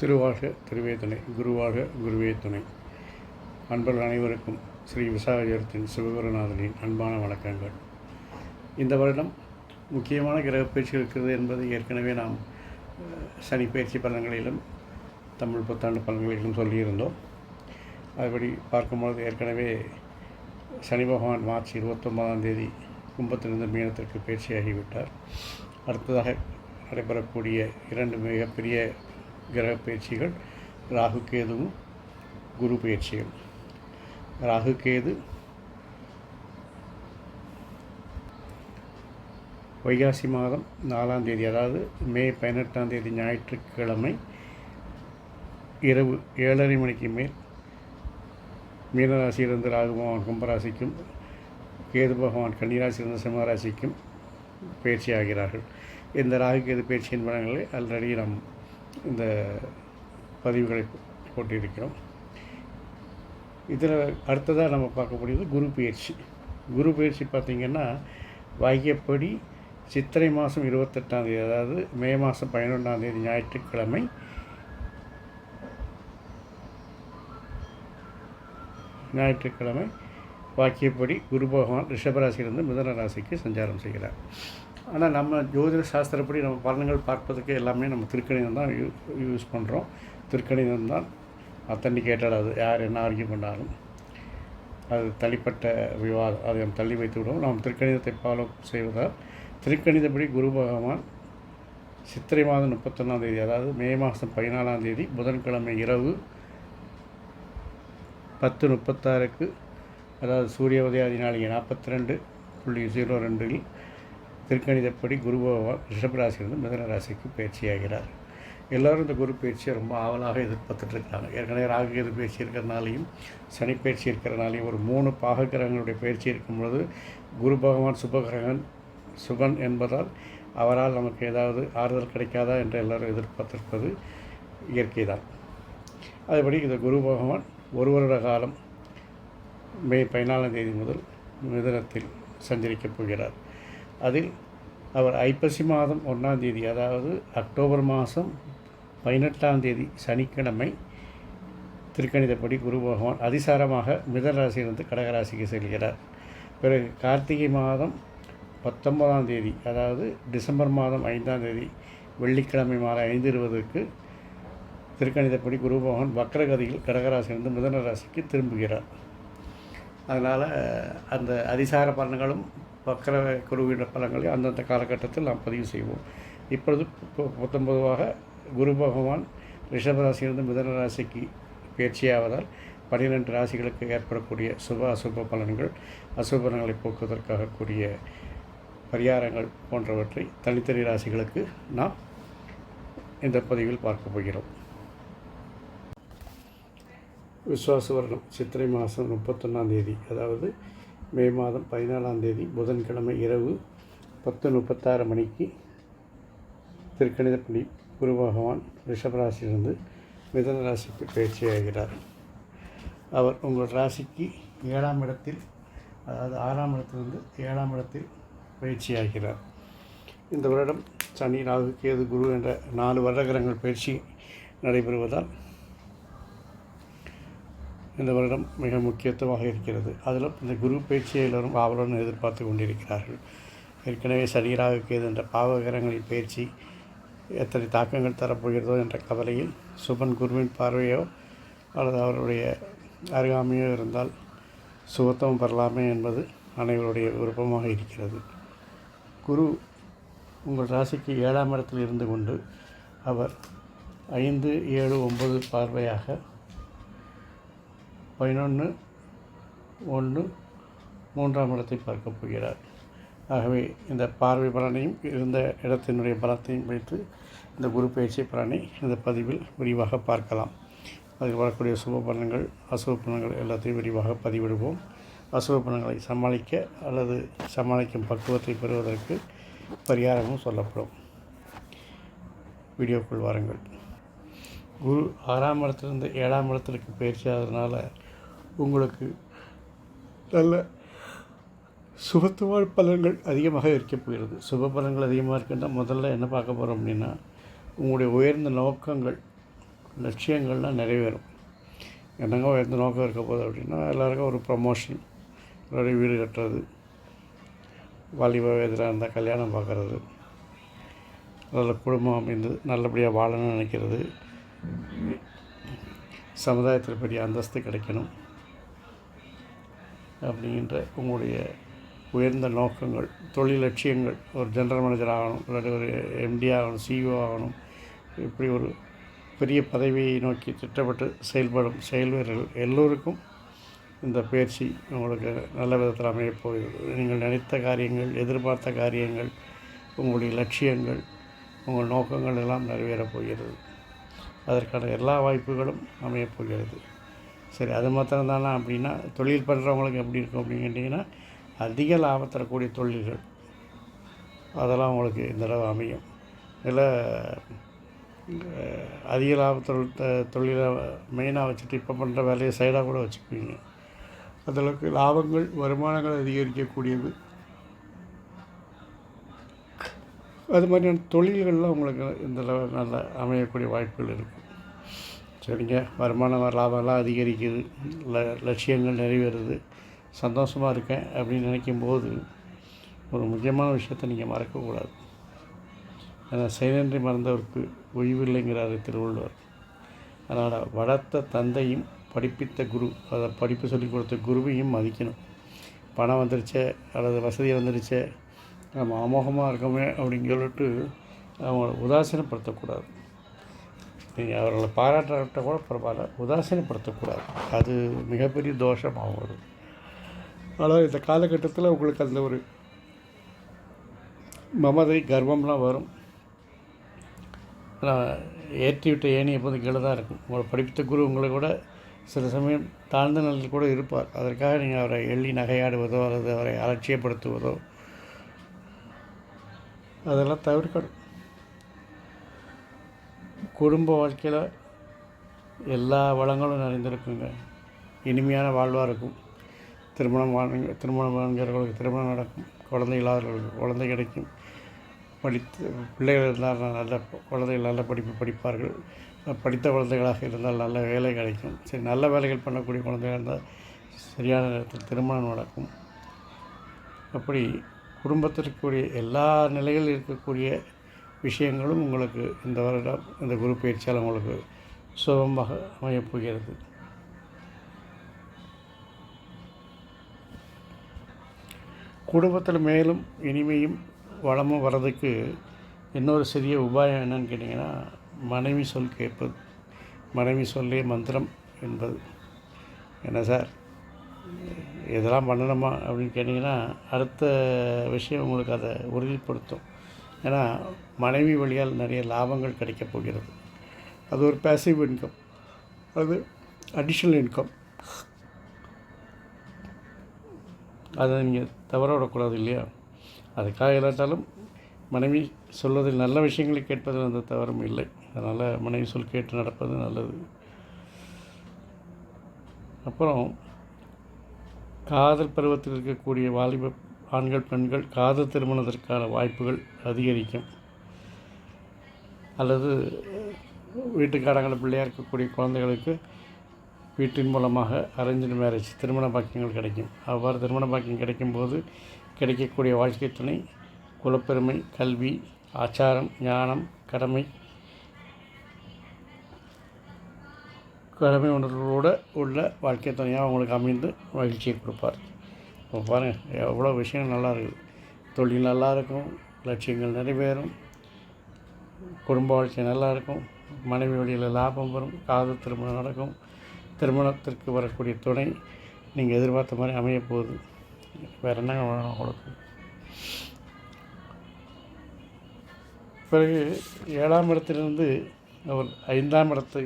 திருவாக திருவே துணை குருவாழ்க குருவே துணை. அன்பர்கள் அனைவருக்கும் ஸ்ரீ விசாகஜரத்தின் சிவகுருநாதனின் அன்பான வணக்கங்கள். இந்த வருடம் முக்கியமான கிரக பயிற்சிகள் இருக்கிறது என்பது ஏற்கனவே நாம் சனி பயிற்சி பலன்களிலும் தமிழ் புத்தாண்டு பலன்களிலும் சொல்லியிருந்தோம். அதுபடி பார்க்கும்பொழுது ஏற்கனவே சனி பகவான் மார்ச் இருபத்தொன்பதாம் தேதி கும்பத்திலிருந்து மீனத்திற்கு பயிற்சியாகிவிட்டார். அடுத்ததாக நடைபெறக்கூடிய இரண்டு மிகப்பெரிய கிரக பயிற்சிகள் ராகு கேதுவும் குரு பயிற்சிகள் ராகு கேது வைகாசி மாதம் நாலாம் தேதி அதாவது மே பதினெட்டாம் தேதி ஞாயிற்றுக்கிழமை இரவு ஏழரை மணிக்கு மேல் மீனராசியிலிருந்து ராகு பகவான் கும்பராசிக்கும் கேது பகவான் கன்னிராசியிலிருந்து சிம்மராசிக்கும் பயிற்சி ஆகிறார்கள் இந்த ராகு கேது பயிற்சியின் பலன்களை ஆல்ரெடி நாம் இந்த பதிவுகளை போட்டிருக்கிறோம். இதில் அடுத்ததாக நம்ம பார்க்கக்கூடியது குரு பயிற்சி. குரு பயிற்சி பார்த்திங்கன்னா வாக்கியப்படி சித்திரை மாதம் இருபத்தெட்டாம் தேதி அதாவது மே மாதம் பதினொன்றாம் தேதி ஞாயிற்றுக்கிழமை ஞாயிற்றுக்கிழமை வாக்கியப்படி குரு பகவான் ரிஷபராசியிலிருந்து மிதன ராசிக்கு சஞ்சாரம் செய்கிறார். ஆனால் நம்ம ஜோதிட சாஸ்திரப்படி நம்ம பலன்கள் பார்ப்பதற்கு எல்லாமே நம்ம திருக்கணிதம் தான் யூ யூஸ் பண்ணுறோம் திருக்கணிதம் தான் அத்தன்டிகேட்டட் அது யார் என்ன ஆர்கியூ பண்ணாலும் அது தனிப்பட்ட விவாதம். அதை நாம் தள்ளி வைத்து விடுவோம். நாம் திருக்கணிதத்தை ஃபாலோ செய்வதால் திருக்கணிதப்படி குரு பகவான் சித்திரை மாதம் முப்பத்தொன்னாம் தேதி அதாவது மே மாதம் பதினாலாம் தேதி புதன்கிழமை இரவு பத்து முப்பத்தாறுக்கு அதாவது சூரிய உதயாதி நாளிகை நாற்பத்தி ரெண்டு புள்ளி ஜீரோ ரெண்டில் திருக்கணிதப்படி குரு பகவான் ரிஷபராசியிலிருந்து மிதன ராசிக்கு பயிற்சியாகிறார். எல்லோரும் இந்த குரு பயிற்சியை ரொம்ப ஆவலாக எதிர்பார்த்துட்ருக்காங்க ஏற்கனவே ராகு கேது பயிற்சி இருக்கிறனாலையும் சனி பயிற்சி இருக்கிறனாலையும் ஒரு மூணு பாககிரகங்களுடைய பயிற்சி இருக்கும்பொழுது குரு பகவான் சுபகிரகன் சுபன் என்பதால் அவரால் நமக்கு ஏதாவது ஆறுதல் கிடைக்காதா என்று எல்லோரும் எதிர்பார்த்திருப்பது இயற்கை தான் அதுபடி இந்த குரு பகவான் ஒரு வருட காலம் மே பதினாலாம் தேதி முதல் மிதனத்தில் சஞ்சரிக்கப் போகிறார். அதில் அவர் ஐப்பசி மாதம் ஒன்றாம் தேதி அதாவது அக்டோபர் மாதம் பதினெட்டாம் தேதி சனிக்கிழமை திருக்கணிதப்படி குரு பகவான் அதிசாரமாக மிதன ராசியிலிருந்து கடகராசிக்கு செல்கிறார். பிறகு கார்த்திகை மாதம் பத்தொன்பதாம் தேதி அதாவது டிசம்பர் மாதம் ஐந்தாம் தேதி வெள்ளிக்கிழமை மாதம் ஐந்து இருபதுக்கு திருக்கணிதப்படி குரு பகவான் வக்ரகதியில் கடகராசியிலிருந்து மிதன ராசிக்கு திரும்புகிறார். அதனால் அந்த அதிசார பலன்களும் வக்கர குருவிட பலங்களை அந்தந்த காலகட்டத்தில் நாம் பதிவு செய்வோம். இப்பொழுது பு- பத்தொன்பதுவாக குரு பகவான் ரிஷபராசியிலிருந்து மிதன ராசிக்கு பயிற்சியாவதால் பன்னிரெண்டு ராசிகளுக்கு ஏற்படக்கூடிய சுப அசுப பலன்கள் அசுபலன்களை போக்குவதற்காக கூடிய பரிகாரங்கள் போன்றவற்றை தனித்தனி ராசிகளுக்கு நாம் இந்த பதிவில் பார்க்க போகிறோம். விஸ்வாச வருடம் சித்திரை மாதம் முப்பத்தொன்னாம் தேதி. அதாவது மே மாதம் பதினாலாம் தேதி புதன்கிழமை இரவு பத்து முப்பத்தாறு மணிக்கு திருக்கணிதப்படி குரு பகவான் ரிஷபராசியிலிருந்து மிதன ராசிக்கு பயிற்சியாகிறார் அவர் உங்கள் ராசிக்கு ஏழாம் இடத்தில் அதாவது ஆறாம் இடத்திலிருந்து ஏழாம் இடத்தில் பயிற்சியாகிறார் இந்த வருடம் சனி ராகு கேது குரு என்ற நாலு வருடகிரகங்கள் பயிற்சி நடைபெறுவதால் இந்த வருடம் மிக முக்கியத்துவமாக இருக்கிறது. அதிலும் இந்த குரு பயிற்சியை எல்லோரும் ஆவலுடன் எதிர்பார்த்து கொண்டிருக்கிறார்கள். ஏற்கனவே சனீராக கேது என்ற பாவகரங்களின் பயிற்சி எத்தனை தாக்கங்கள் தரப்போகிறதோ என்ற கவலையில் சுபன் குருவின் பார்வையோ அல்லது அவருடைய அருகாமையோ இருந்தால் சுகத்துவம் பெறலாமே என்பது அனைவருடைய விருப்பமாக இருக்கிறது. குரு உங்கள் ராசிக்கு ஏழாம் இடத்தில் இருந்து கொண்டு அவர் ஐந்து ஏழு ஒன்பது பார்வையாக பதினொன்று ஒன்று மூன்றாம் இடத்தை பார்க்கப் போகிறார். ஆகவே இந்த பார்வை பலனையும் இருந்த இடத்தினுடைய பலத்தையும் வைத்து இந்த குரு பயிற்சி பலனை இந்த பதிவில் விரிவாக பார்க்கலாம். அதில் வரக்கூடிய சுப பலன்கள் அசுப பலன்கள் எல்லாத்தையும் விரிவாக பதிவிடுவோம். அசுப பலன்களை சமாளிக்க அல்லது சமாளிக்கும் பக்குவத்தை பெறுவதற்கு பரிகாரமும் சொல்லப்படும். வீடியோக்குள் வாருங்கள். குரு ஆறாம் இடத்திலிருந்து ஏழாம் இடத்திற்கு பயிற்சி ஆகிறதுனால உங்களுக்கு நல்ல சுபத்துவ பலன்கள் அதிகமாக இருக்கப் போகிறது. சுப பலன்கள் அதிகமாக இருக்குன்னா முதல்ல என்ன பார்க்க போகிறோம் அப்படின்னா உங்களுடைய உயர்ந்த நோக்கங்கள் லட்சியங்கள்லாம் நிறைவேறும். என்னங்க உயர்ந்த நோக்கம் இருக்க போகுது அப்படின்னா எல்லாருக்கும் ஒரு ப்ரமோஷன் ஒரு வீடு கட்டுறது வாலிப வயதில் இருந்தால் கல்யாணம் பார்க்குறது நல்ல குடும்பம் அமைந்து நல்லபடியாக வாழணும்னு நினைக்கிறது. சமுதாயத்தில் பெரிய அந்தஸ்து கிடைக்கணும். அப்படின்ற உங்களுடைய உயர்ந்த நோக்கங்கள் தொழில் லட்சியங்கள் ஒரு ஜென்ரல் மேனேஜர் ஆகணும் இல்லாட்டி ஒரு எம்டி ஆகணும் சிஇஓ ஆகணும் இப்படி ஒரு பெரிய பதவியை நோக்கி திட்டப்பட்டு செயல்படும் செயல் வீரர்கள் எல்லோருக்கும் இந்த பயிற்சி உங்களுக்கு நல்ல விதத்தில் அமையப் போகிறது. நீங்கள் நினைத்த காரியங்கள் எதிர்பார்த்த காரியங்கள் உங்களுடைய லட்சியங்கள் உங்கள் நோக்கங்கள் எல்லாம் நிறைவேறப் போகிறது. அதற்கான எல்லா வாய்ப்புகளும் அமையப் போகிறது. சரி அது மாத்திரம் தானா அப்படின்னா தொழில் பண்ணுறவங்களுக்கு எப்படி இருக்கும் அப்படின்னு கேட்டிங்கன்னா அதிக லாபம் தரக்கூடிய தொழில்கள். அதெல்லாம் உங்களுக்கு இந்த தடவை அமையும். இதில் அதிக லாபத்தொழில் தொழிலை மெயினாக வச்சுட்டு இப்போ பண்ணுற வேலையை சைடாக கூட வச்சுக்குவீங்க அதளவுக்கு லாபங்கள் வருமானங்கள் அதிகரிக்கக்கூடியது. அது மாதிரியான தொழில்கள்லாம் உங்களுக்கு இந்த நல்ல அமையக்கூடிய வாய்ப்புகள் இருக்குது சரிங்க. வருமானம் லாபம்லாம் அதிகரிக்குது. ல லட்சியங்கள் நிறைவேறுது. சந்தோஷமாக இருக்கேன் அப்படின்னு நினைக்கும் போது ஒரு முக்கியமான விஷயத்தை நீங்கள் மறக்கக்கூடாது. ஏன்னா செயலின்றி மறந்தவருக்கு ஓய்வில்லைங்கிறார் திருவள்ளுவர். அதனால் வளர்த்த தந்தையும் படிப்பித்த குரு அதை படிப்பு சொல்லிக் கொடுத்த குருவையும் மதிக்கணும். பணம் வந்துருச்சே அல்லது வசதி வந்துருச்சே நம்ம அமோகமாக இருக்கோமே அப்படின்னு சொல்லிட்டு அவங்கள உதாசீனப்படுத்தக்கூடாது. நீங்கள் அவர்களை பாராட்டுறத கூட பரவாயில்ல உதாசீனப்படுத்தக்கூடாது. அது மிகப்பெரிய தோஷமாகும் அது. ஆனால் இந்த காலகட்டத்தில் உங்களுக்கு அந்த ஒரு மமதை கர்வம்லாம் வரும். ஏற்றி விட்ட ஏணி எப்போதும் கீழே தான் இருக்கும். உங்களை படிப்பித்த குரு உங்களை கூட சில சமயம் தாழ்ந்த நிலையில் கூட இருப்பார். அதற்காக நீங்கள் அவரை எள்ளி நகையாடுவதோ அல்லது அவரை அலட்சியப்படுத்துவதோ அதெல்லாம் தவிர்க்கணும். குடும்ப வாழ்க்கையில் எல்லா வளங்களும் நிறைந்திருக்குங்க. இனிமையான வாழ்வாக இருக்கும். திருமணம் வாழ்ங்க திருமணம் வாழ்கிறவர்களுக்கு திருமணம் நடக்கும். குழந்தை இல்லாதவர்களுக்கு குழந்தை கிடைக்கும். படித்து பிள்ளைகள் இருந்தால் நல்ல குழந்தைகள் நல்ல படிப்பு படிப்பார்கள். படித்த குழந்தைகளாக இருந்தால் நல்ல வேலை கிடைக்கும். சரி நல்ல வேலைகள் பண்ணக்கூடிய குழந்தைகள் இருந்தால் சரியான நேரத்தில் திருமணம் நடக்கும். அப்படி குடும்பத்திற்குரிய எல்லா நிலைகளில் இருக்கக்கூடிய விஷயங்களும் உங்களுக்கு இந்த வருடம் இந்த குரு பயிற்சியால் உங்களுக்கு சுபமாக அமையப்போகிறது குடும்பத்தில் மேலும் இனிமையும் வளமும் வர்றதுக்கு இன்னொரு சிறிய உபாயம் என்னன்னு கேட்டிங்கன்னா மனைவி சொல் கேட்பது. மனைவி சொல்லே மந்திரம் என்பது. என்ன சார்? இதெல்லாம் பண்ணணுமா அப்படின்னு கேட்டிங்கன்னா அடுத்த விஷயம் உங்களுக்கு அதை உறுதிப்படுத்தும். ஏன்னா மனைவி வழியால் நிறைய லாபங்கள் கிடைக்கப் போகிறது. அது ஒரு பேசிவ் இன்கம் அது அடிஷ்னல் இன்கம் அதை நீங்கள் தவற விடக்கூடாது இல்லையா? அதுக்காக இல்லாட்டாலும் மனைவி சொல்வதில் நல்ல விஷயங்களை கேட்பதில் அந்த தவறும் இல்லை. அதனால் மனைவி சொல் கேட்டு நடப்பது நல்லது. அப்புறம் காதல் பருவத்தில் இருக்கக்கூடிய வாலிப ஆண்கள் பெண்கள் காதல் திருமணத்திற்கான வாய்ப்புகள் அதிகரிக்கும். அல்லது வீட்டுக்காரங்களை பிள்ளையாக இருக்கக்கூடிய குழந்தைகளுக்கு வீட்டின் மூலமாக அரேஞ்சு மேரேஜ் திருமண பாக்கியங்கள் கிடைக்கும். அவ்வாறு திருமண பாக்கியம் கிடைக்கும்போது கிடைக்கக்கூடிய வாழ்க்கை துணை குலப்பெருமை கல்வி ஆச்சாரம் ஞானம் கடமை கடமை உணர்வோடு உள்ள வாழ்க்கை துணையாக அவங்களுக்கு அமைந்து மகிழ்ச்சியை கொடுப்பார். இப்போ பாருங்கள் எவ்வளோ விஷயம் நல்லா இருக்குது தொழில் நல்லாயிருக்கும் லட்சியங்கள் நிறைவேறும் குடும்ப வாழ்க்கை நல்லா இருக்கும் மனைவி வழியில் லாபம் வரும் காதல் திருமணம் நடக்கும் திருமணத்திற்கு வரக்கூடிய துணை நீங்கள் எதிர்பார்த்த மாதிரி அமையப்போகுது வேறு என்ன வேணும் உங்களுக்கு? பிறகு ஏழாம் இடத்திலிருந்து அவர் ஐந்தாம் இடத்தை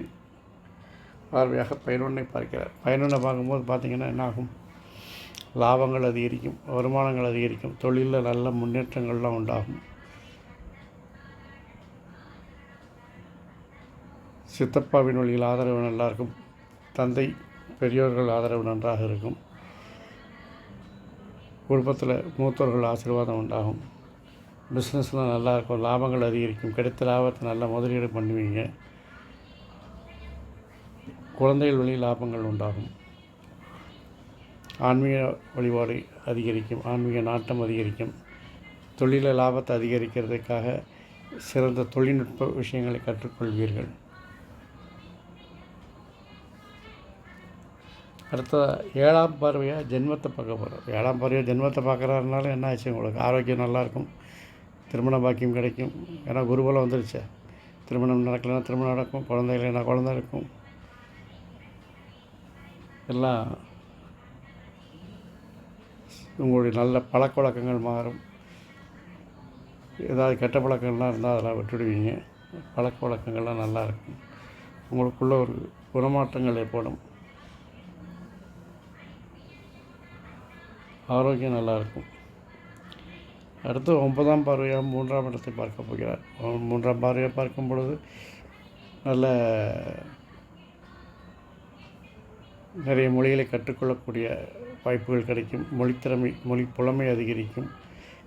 பார்வையாக பயனொன்னை பார்க்கிறார். பயனொன்னை பார்க்கும்போது பார்த்திங்கன்னா என்ன ஆகும்? லாபங்கள் அதிகரிக்கும் வருமானங்கள் அதிகரிக்கும் தொழிலில் நல்ல முன்னேற்றங்கள்லாம் உண்டாகும். சித்தப்பாவின் வழியில் ஆதரவு நல்லா இருக்கும் தந்தை பெரியோர்கள் ஆதரவு நன்றாக இருக்கும். குடும்பத்தில் மூத்தோர்கள் ஆசீர்வாதம் உண்டாகும். பிஸ்னஸ்லாம் நல்லா இருக்கும் லாபங்கள் அதிகரிக்கும். கிடைத்த லாபத்தை நல்லா முதலீடு பண்ணுவீங்க. குழந்தைகள் வழி லாபங்கள் உண்டாகும். ஆன்மீக வழிபாடு அதிகரிக்கும் ஆன்மீக நாட்டம் அதிகரிக்கும். தொழில லாபத்தை அதிகரிக்கிறதுக்காக சிறந்த தொழில்நுட்ப விஷயங்களை கற்றுக்கொள்வீர்கள். அடுத்த ஏழாம் பார்வையாக ஜென்மத்தை பார்க்க போகிறோம் ஏழாம் பார்வையாக ஜென்மத்தை பார்க்குறாருனால என்ன ஆச்சு? உங்களுக்கு ஆரோக்கியம் நல்லாயிருக்கும். திருமண பாக்கியம் கிடைக்கும். ஏன்னா குருபலம் வந்துருச்சு. திருமணம் நடக்கலைன்னா திருமணம் நடக்கும். குழந்தை இல்லைன்னா குழந்தை இருக்கும். எல்லாம் உங்களுடைய நல்ல பழக்க வழக்கங்கள் மாறும். ஏதாவது கெட்ட பழக்கங்கள்லாம் இருந்தால் அதெல்லாம் விட்டுடுவீங்க. பழக்க வழக்கங்கள்லாம் நல்லாயிருக்கும் உங்களுக்குள்ள ஒரு குணமாற்றங்கள் ஏற்படும் ஆரோக்கியம் நல்லாயிருக்கும் அடுத்து ஒன்பதாம் பார்வையாக மூன்றாம் இடத்தை பார்க்க போகிறார். மூன்றாம் பார்வையாக பார்க்கும் பொழுது நல்ல நிறைய மொழிகளை கற்றுக்கொள்ளக்கூடிய வாய்ப்புகள் கிடைக்கும். மொழித்திறமை மொழி புலமை அதிகரிக்கும்.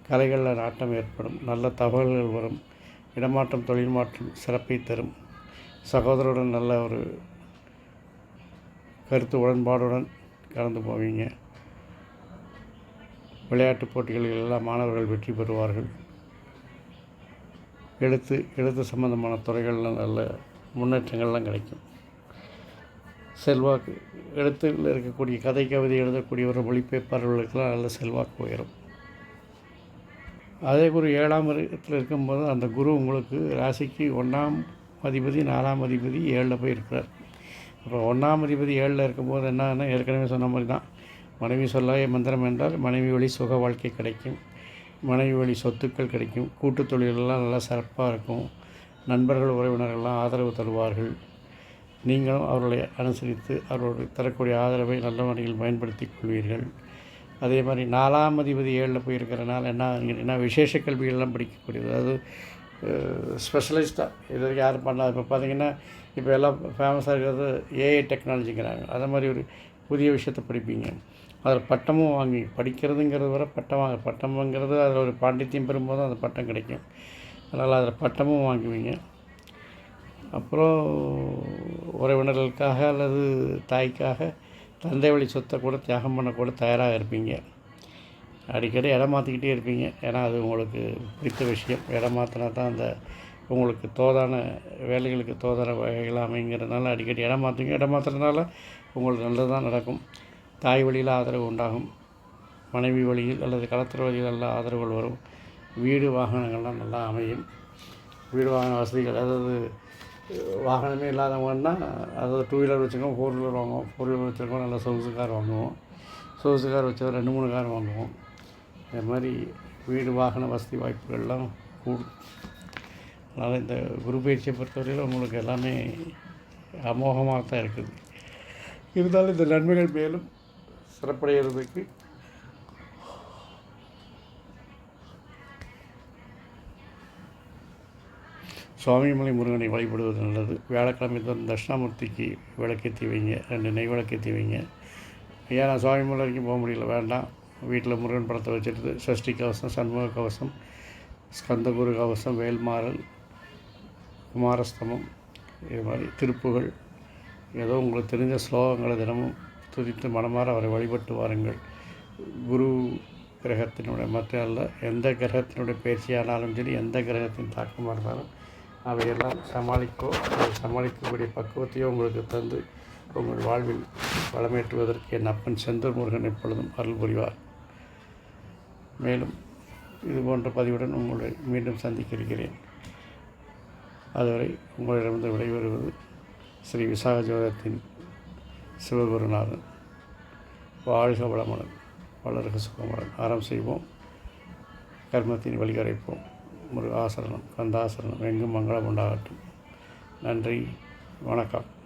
கலைகளில் நாட்டம் ஏற்படும். நல்ல தகவல்கள் வரும். இடமாற்றம் தொழில் மாற்றம் சிறப்பை தரும். சகோதரருடன் நல்ல ஒரு கருத்து உடன்பாடுடன் கலந்து போவீங்க. விளையாட்டுப் போட்டிகளில் எல்லாம் மாணவர்கள் வெற்றி பெறுவார்கள். எழுத்து எழுத்து சம்பந்தமான துறைகளில் நல்ல முன்னேற்றங்கள்லாம் கிடைக்கும். செல்வாக்கு எழுத்தில் இருக்கக்கூடிய கதை கவிதை எழுதக்கூடிய ஒரு மொழிபெயர்ப்பாளர்களுக்கெல்லாம் நல்ல செல்வாக்கு உயரும். அதே குரு ஏழாம் இடத்தில் இருக்கும்போது அந்த குரு உங்களுக்கு ராசிக்கு ஒன்றாம் அதிபதி நாலாம் அதிபதி ஏழில் போய் இருக்கிறார். அப்போ ஒன்றாம் அதிபதி ஏழில் இருக்கும்போது என்னன்னா ஏற்கனவே சொன்ன மாதிரி தான். மனைவி சொல்லாய மந்திரம் என்றால் மனைவி வழி சுக வாழ்க்கை கிடைக்கும். மனைவி வழி சொத்துக்கள் கிடைக்கும். கூட்டுத் தொழிலெல்லாம் நல்லா சிறப்பாக இருக்கும். நண்பர்கள் உறவினர்கள்லாம் ஆதரவு தருவார்கள். நீங்களும் அவர்களை அனுசரித்து அவர்களுடைய தரக்கூடிய ஆதரவை நல்ல வழியில் பயன்படுத்தி கொள்வீர்கள். அதே மாதிரி நாலாம் அதிபதி ஏழில் போயிருக்கிறனால என்ன என்ன விசேஷ கல்விகள்லாம் படிக்கக்கூடியது. அதாவது ஸ்பெஷலிஸ்ட்டாக இது யாரும் பண்ணாது இப்போ பார்த்தீங்கன்னா இப்போ எல்லாம் ஃபேமஸாக இருக்கிறது ஏஐ டெக்னாலஜிங்கிறாங்க அதை மாதிரி ஒரு புதிய விஷயத்தை படிப்பீங்க. அதில் பட்டமும் வாங்கி படிக்கிறதுங்கிறது வர பட்டம் வாங்க பட்டம்ங்கிறது அதில் ஒரு பாண்டித்தியம் பெறும்போது அந்த பட்டம் கிடைக்கும். அதனால் அதில் பட்டமும் வாங்குவீங்க. அப்புறம் உறவினர்களுக்காக அல்லது தாய்க்காக தந்தை வழி சொத்தை கூட தியாகம் பண்ணக்கூட தயாராக இருப்பீங்க. அடிக்கடி இடம் மாற்றிக்கிட்டே இருப்பீங்க. ஏன்னா அது உங்களுக்கு பிடித்த விஷயம். இடம் மாற்றினா தான் அந்த உங்களுக்கு தோதான வேலைகளுக்கு தோதான வகைகள் அமைங்கிறதுனால அடிக்கடி இடம் மாற்றுங்க இடம் மாற்றுறதுனால உங்களுக்கு நல்லது தான் நடக்கும். தாய் வழியில் ஆதரவு உண்டாகும். மனைவி வழியில் அல்லது களத்திர வழியில் நல்ல ஆதரவுகள் வரும். வீடு வாகனங்கள்லாம் நல்லா அமையும். வீடு வாகன வசதிகள் அதாவது வாகனமே இல்லாதவங்கன்னா அதாவது டூ வீலர் வச்சுருக்கோம் ஃபோர் வீலர் வாங்குவோம். ஃபோர் வீலர் வச்சுருக்கோம் நல்லா சொகுசு கார் வாங்குவோம். சொகுசு கார் வச்சு ரெண்டு மூணு கார் வாங்குவோம். இந்த மாதிரி வீடு வாகன வசதி வாய்ப்புகள்லாம் கூடும். அதனால் இந்த குரு பயிற்சியை பொறுத்தவரையில் உங்களுக்கு எல்லாமே அமோகமாக தான் இருக்குது. இருந்தாலும் இந்த நன்மைகள் மேலும் சிறப்படைகிறதுக்கு சுவாமிமலை முருகனை வழிபடுவது நல்லது. வியாழக்கிழமை தான் தட்சிணாமூர்த்திக்கு விளக்கேற்றி வைங்க. ரெண்டு நெய் விளக்கேற்றி வைங்க. ஐயா நான் சுவாமிமலை வரைக்கும் போக முடியல. வேண்டாம். வீட்டில் முருகன் படத்தை வச்சுட்டு சஷ்டி கவசம் சண்முக கவசம் ஸ்கந்தகுரு கவசம் வேல்மாறல் குமாரஸ்தமம் இது மாதிரி திருப்புகள். ஏதோ உங்களுக்கு தெரிஞ்ச ஸ்லோகங்களை தினமும் துதித்து மனமாற அவரை வழிபட்டு வாருங்கள். குரு கிரகத்தினுடைய மற்ற அல்ல எந்த கிரகத்தினுடைய பயிற்சியானாலும் சரி எந்த கிரகத்தின் தாக்கமாக இருந்தாலும் அவையெல்லாம் சமாளிக்கோ சமாளிக்கக்கூடிய பக்குவத்தையோ உங்களுக்கு தந்து உங்கள் வாழ்வில் வளமேற்றுவதற்கு என் அப்பன் செந்தூர் முருகன் எப்பொழுதும் அருள் புரிவார். மேலும் இது போன்ற பதிவுடன் உங்களை மீண்டும் சந்திக்கிருக்கிறேன் அதுவரை உங்களிடமிருந்து விடைபெறுவது ஸ்ரீ விசாக ஜோதத்தின் சிவகுருநாதன். வாழ்க வளமுடன் வளர்க சுகமுடன். ஆரம் செய்வோம் கர்மத்தின் வழிகரைப்போம். முருகாசரணம் கந்தாசரணம் எங்கும் மங்களம் உண்டாகட்டும். நன்றி வணக்கம்.